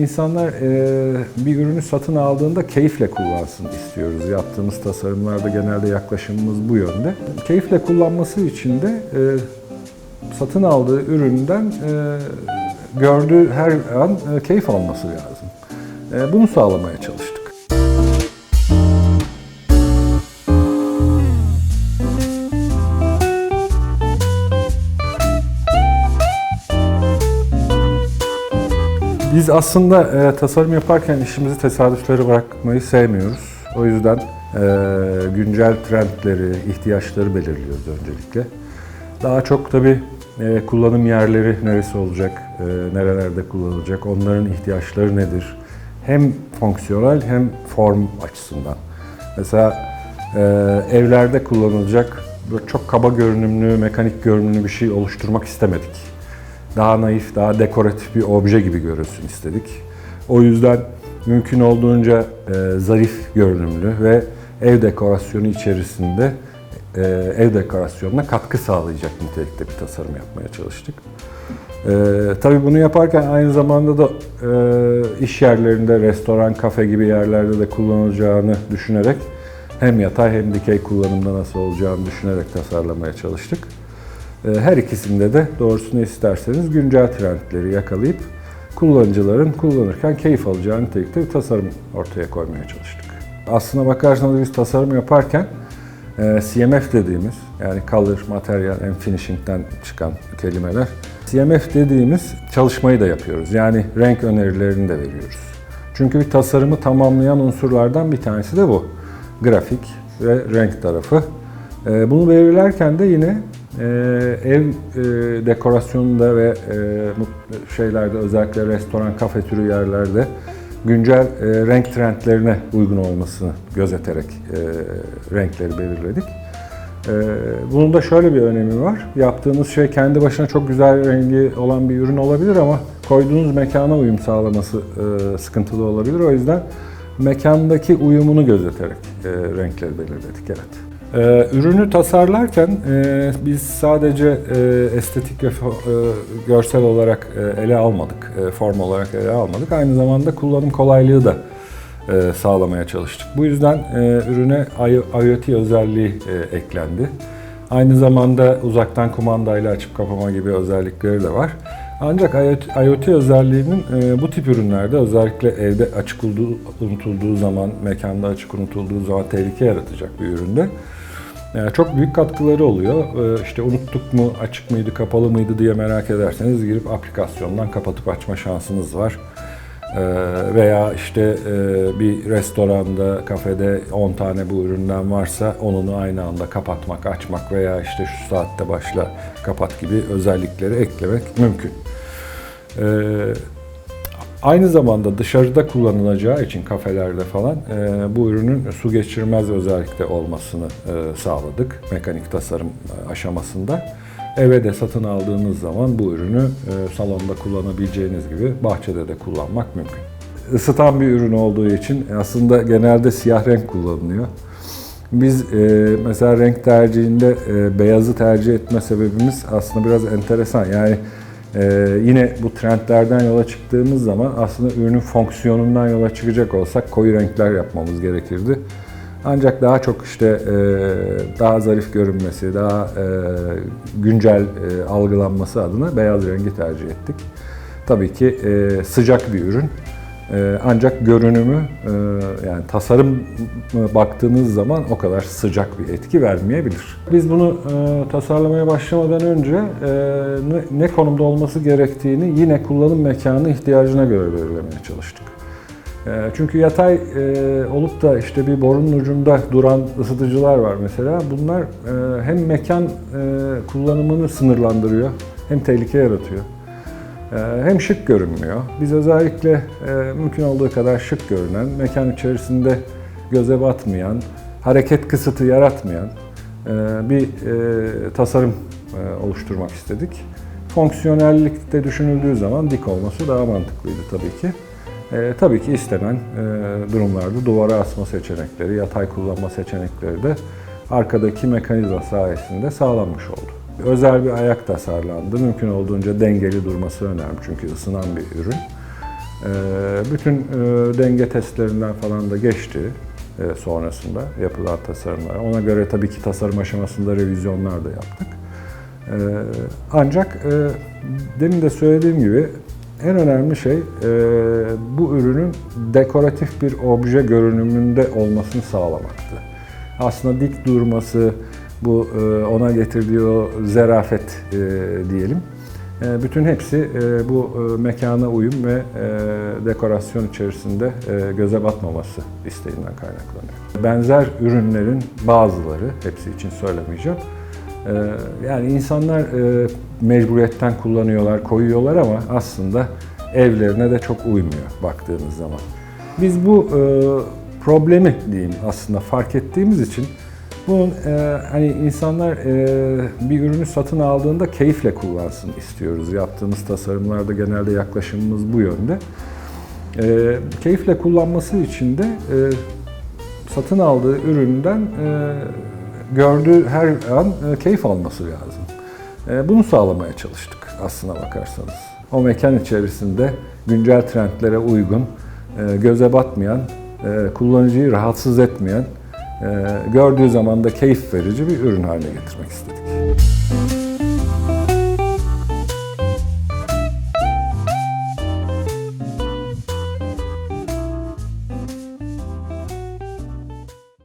insanlar e, bir ürünü satın aldığında keyifle kullansın istiyoruz. Yaptığımız tasarımlarda genelde yaklaşımımız bu yönde. Keyifle kullanması için de e, satın aldığı üründen e, gördüğü her an e, keyif alması lazım. E, bunu sağlamaya çalıştık. Biz aslında e, tasarım yaparken işimizi tesadüflere bırakmayı sevmiyoruz. O yüzden e, güncel trendleri, ihtiyaçları belirliyoruz öncelikle. Daha çok tabii e, kullanım yerleri neresi olacak, e, nerelerde kullanılacak, onların ihtiyaçları nedir? Hem fonksiyonel hem form açısından. Mesela e, evlerde kullanılacak çok kaba görünümlü, mekanik görünümlü bir şey oluşturmak istemedik daha naif, daha dekoratif bir obje gibi görünsün istedik. O yüzden mümkün olduğunca e, zarif görünümlü ve ev dekorasyonu içerisinde e, ev dekorasyonuna katkı sağlayacak nitelikte bir tasarım yapmaya çalıştık. E, tabii bunu yaparken aynı zamanda da e, iş yerlerinde, restoran, kafe gibi yerlerde de kullanılacağını düşünerek hem yatay hem dikey kullanımda nasıl olacağını düşünerek tasarlamaya çalıştık. Ee, Her ikisinde de doğrusunu isterseniz güncel trendleri yakalayıp kullanıcıların kullanırken keyif alacağı nitelikte bir tasarım ortaya koymaya çalıştık. Aslına bakarsanız biz tasarım yaparken e, CMF dediğimiz yani Color, Material and Finishing'den çıkan kelimeler. CMF dediğimiz çalışmayı da yapıyoruz. Yani renk önerilerini de veriyoruz. Çünkü bir tasarımı tamamlayan unsurlardan bir tanesi de bu. Grafik ve renk tarafı. E, Bunu belirlerken de yine e, ev e, dekorasyonunda ve e, şeylerde özellikle restoran, kafe türü yerlerde güncel e, renk trendlerine uygun olmasını gözeterek e, renkleri belirledik. Bunun da şöyle bir önemi var. Yaptığınız şey kendi başına çok güzel rengi olan bir ürün olabilir ama koyduğunuz mekana uyum sağlaması sıkıntılı olabilir. O yüzden mekandaki uyumunu gözeterek renkleri belirledik. Evet. Ee, ürünü tasarlarken e, biz sadece e, estetik ve e, görsel olarak e, ele almadık, e, form olarak ele almadık. Aynı zamanda kullanım kolaylığı da e, sağlamaya çalıştık. Bu yüzden e, ürüne IoT özelliği e, eklendi. Aynı zamanda uzaktan kumandayla açıp kapama gibi özellikleri de var. Ancak IoT, özelliğinin e, bu tip ürünlerde özellikle evde açık unutulduğu zaman, mekanda açık unutulduğu zaman tehlike yaratacak bir üründe çok büyük katkıları oluyor. Ee, İşte unuttuk mu, açık mıydı, kapalı mıydı diye merak ederseniz girip aplikasyondan kapatıp açma şansınız var. Ee, Veya işte e, bir restoranda, kafede 10 tane bu üründen varsa onunu aynı anda kapatmak, açmak veya işte şu saatte başla, kapat gibi özellikleri eklemek mümkün. Aynı zamanda dışarıda kullanılacağı için kafelerde falan e, bu ürünün su geçirmez özellikte olmasını e, sağladık mekanik tasarım e, aşamasında. Eve de satın aldığınız zaman bu ürünü salonda kullanabileceğiniz gibi bahçede de kullanmak mümkün. Isıtan bir ürün olduğu için aslında genelde siyah renk kullanılıyor. Biz e, mesela renk tercihinde e, beyazı tercih etme sebebimiz aslında biraz enteresan. Yani ee, yine bu trendlerden yola çıktığımız zaman aslında ürünün fonksiyonundan yola çıkacak olsak koyu renkler yapmamız gerekirdi. Ancak daha çok işte e, daha zarif görünmesi, daha e, güncel e, algılanması adına beyaz rengi tercih ettik. Tabii ki sıcak bir ürün. E, ancak görünümü e, yani tasarım baktığınız zaman o kadar sıcak bir etki vermeyebilir. Biz bunu e, tasarlamaya başlamadan önce e, ne, konumda olması gerektiğini yine kullanım mekanı ihtiyacına göre belirlemeye çalıştık. E, çünkü yatay e, olup da işte bir borunun ucunda duran ısıtıcılar var mesela. Bunlar e, hem mekan e, kullanımını sınırlandırıyor hem tehlike yaratıyor. Ee, Hem şık görünmüyor. Biz özellikle e, mümkün olduğu kadar şık görünen, mekan içerisinde göze batmayan, hareket kısıtı yaratmayan e, bir e, tasarım oluşturmak istedik. Fonksiyonellikte düşünüldüğü zaman dik olması daha mantıklıydı tabii ki. E, tabii ki istenen e, durumlarda duvara asma seçenekleri, yatay kullanma seçenekleri de arkadaki mekanizma sayesinde sağlanmış oldu. Özel bir ayak tasarlandı. Mümkün olduğunca dengeli durması önemli çünkü ısınan bir ürün. E, bütün e, denge testlerinden falan da geçti e, sonrasında yapılan tasarımlar. Ona göre tabii ki tasarım aşamasında revizyonlar da yaptık. E, ancak e, demin de söylediğim gibi en önemli şey bu ürünün dekoratif bir obje görünümünde olmasını sağlamaktı. Aslında dik durması, bu e, ona getirdiği o zerafet e, diyelim. E, bütün hepsi bu mekana uyum ve dekorasyon içerisinde göze batmaması isteğinden kaynaklanıyor. Benzer ürünlerin bazıları, hepsi için söylemeyeceğim, yani insanlar mecburiyetten kullanıyorlar, koyuyorlar ama aslında evlerine de çok uymuyor baktığınız zaman. Biz bu problemi diyeyim aslında fark ettiğimiz için bunun e, hani insanlar e, bir ürünü satın aldığında keyifle kullansın istiyoruz. Yaptığımız tasarımlarda genelde yaklaşımımız bu yönde. E, keyifle kullanması için de e, satın aldığı üründen e, gördüğü her an e, keyif alması lazım. E, bunu sağlamaya çalıştık aslına bakarsanız. O mekan içerisinde güncel trendlere uygun, e, göze batmayan, e, kullanıcıyı rahatsız etmeyen, gördüğü zaman da keyif verici bir ürün haline getirmek istedik.